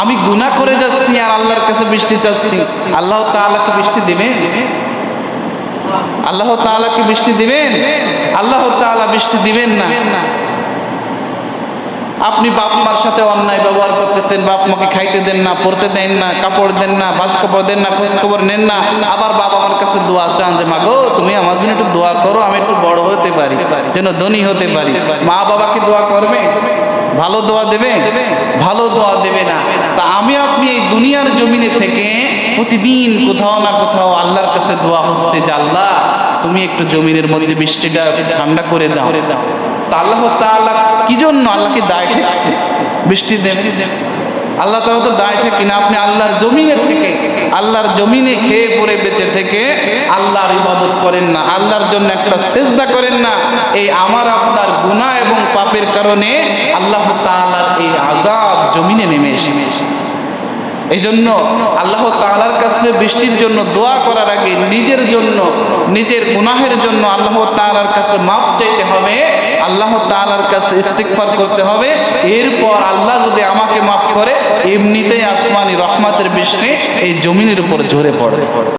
আমি গুনাহ করে যাচ্ছি আর আল্লাহর কাছে বৃষ্টি চাচ্ছি। আল্লাহ তাআলা কি বৃষ্টি দিবেন? আল্লাহ তাআলা কি বৃষ্টি দিবেন? আল্লাহ তাআলা বৃষ্টি দিবেন না। আপনি বাপ মার সাথে অন্যায় ব্যবহার করতেছেন, বাপ মাকে খাইতে দেন না, পড়তে দেন না, কাপড় দেন না ভাত কাপড় দেন না খোঁজ খবর নেন না। আবার বাবা আমার কাছে দোয়া চান যে মা গো তুমি আমার জন্য একটু দোয়া করো, আমি একটু বড় হতে পারি, যেন ধনী হতে পারি। মা বাবাকে দোয়া করবে? ভালো দোয়া দেবে? ভালো দোয়া দেবে না। তা আমি আপনি এই দুনিয়ার জমিনে থেকে প্রতিদিন কোথাও না কোথাও আল্লাহর কাছে দোয়া হচ্ছে যে, আল্লাহ, তুমি একটু জমিনের মধ্যে বৃষ্টিটা ঠান্ডা করে দাও। তা আল্লাহ তাআলা কি জন্য আল্লাহকে দায় ঠেকছে? বৃষ্টি দেবে। আল্লাহ তাআলা তো দায় ঠেকে না। আপনি আল্লাহর জমিনে থেকে আল্লাহর জমিনে খেয়ে পরে বেঁচে থেকে আল্লাহর ইবাদত করেন না, আল্লাহর জন্য একটা সেজদা করেন না। এই আমার, আপনার গুনাহ এবং পাপের কারণে আল্লাহ তাআলার এই আযাব জমিনে নেমে এসেছে। এই জন্য আল্লাহ তালার কাছে বৃষ্টির জন্য দোয়া করার আগে নিজের জন্য, নিজের গুনাহের জন্য আল্লাহ তাআলার কাছে মাফ চাইতে হবে, আল্লাহ তাআলার কাছে ইস্তিগফার করতে হবে। এরপর আল্লাহ যদি আমাকে মাফ করে এমনিতেই আসমানি রহমতের বৃষ্টি এই জমিনের উপর ঝরে পড়ে।